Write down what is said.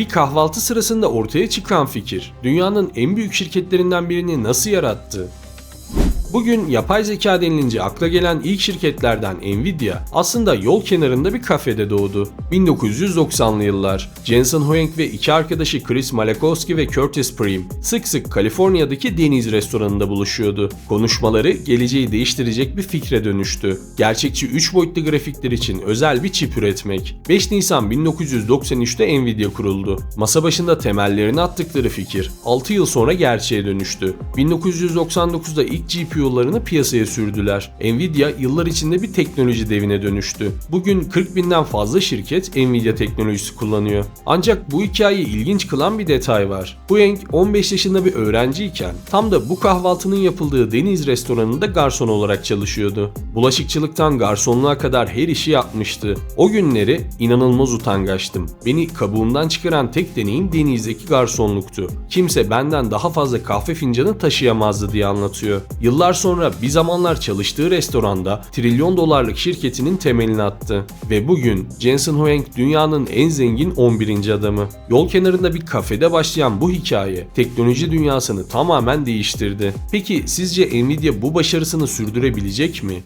Bir kahvaltı sırasında ortaya çıkan fikir, dünyanın en büyük şirketlerinden birini nasıl yarattı? Bugün yapay zeka denilince akla gelen ilk şirketlerden Nvidia aslında yol kenarında bir kafede doğdu. 1990'lı yıllar Jensen Huang ve iki arkadaşı Chris Malakowski ve Curtis Prim sık sık Kaliforniya'daki Deniz restoranında buluşuyordu. Konuşmaları geleceği değiştirecek bir fikre dönüştü. Gerçekçi 3 boyutlu grafikler için özel bir çip üretmek. 5 Nisan 1993'te Nvidia kuruldu. Masa başında temellerini attıkları fikir 6 yıl sonra gerçeğe dönüştü. 1999'da ilk GPU'larını piyasaya sürdüler. Nvidia yıllar içinde bir teknoloji devine dönüştü. Bugün 40 binden fazla şirket Nvidia teknolojisi kullanıyor. Ancak bu hikayeyi ilginç kılan bir detay var. Huang 15 yaşında bir öğrenciyken tam da bu kahvaltının yapıldığı Deniz restoranında garson olarak çalışıyordu. Bulaşıkçılıktan garsonluğa kadar her işi yapmıştı. O günleri inanılmaz utangaçtım. Beni kabuğumdan çıkaran tek deneyim Deniz'deki garsonluktu. Kimse benden daha fazla kahve fincanı taşıyamazdı diye anlatıyor. Yıllar sonra bir zamanlar çalıştığı restoranda trilyon dolarlık şirketinin temelini attı. Ve bugün Jensen Huang dünyanın en zengin 11. adamı. Yol kenarında bir kafede başlayan bu hikaye teknoloji dünyasını tamamen değiştirdi. Peki sizce Nvidia bu başarısını sürdürebilecek mi?